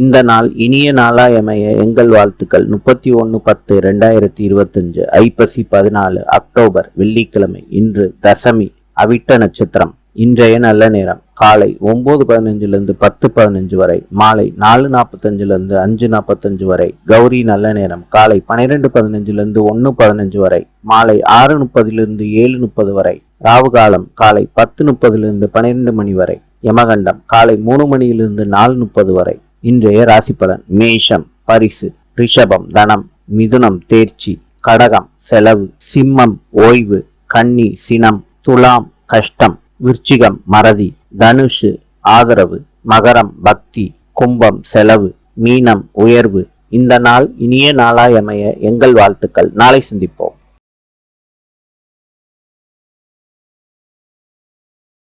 இந்த நாள் இனிய நாளாயமைய எங்கள் வாழ்த்துக்கள். முப்பத்தி ஒன்று பத்து ரெண்டாயிரத்தி இருபத்தஞ்சு ஐப்பசி பதினாலு அக்டோபர் வெள்ளிக்கிழமை இன்று தசமி அவிட்ட நட்சத்திரம் இன்றைய நல்ல நேரம். காலை ஒன்பது பதினஞ்சுலேருந்து பத்து பதினஞ்சு வரை மாலை நாலு நாற்பத்தஞ்சுலேருந்து அஞ்சு நாற்பத்தஞ்சு வரை கௌரி நல்ல நேரம். காலை பன்னிரெண்டு பதினஞ்சுலேருந்து ஒன்று பதினஞ்சு வரை மாலை ஆறு முப்பதிலிருந்து ஏழு முப்பது வரை ராவு காலம் காலை பத்து முப்பதிலிருந்து பன்னிரெண்டு மணி வரை யமகண்டம் காலை மூணு மணியிலிருந்து நாலு முப்பது வரை. இன்றைய ராசி பலன் மேஷம் பரிசு ரிஷபம் தனம் மிதுனம் தேர்ச்சி கடகம் செலவு சிம்மம் ஓய்வு கன்னி சினம் துலாம் கஷ்டம் விருச்சிகம் மறதி தனுஷு ஆதரவு மகரம் பக்தி கும்பம் செலவு மீனம் உயர்வு. இந்த நாள் இனிய நாளாய் அமைய எங்கள் வாழ்த்துக்கள். நாளை சந்திப்போம்.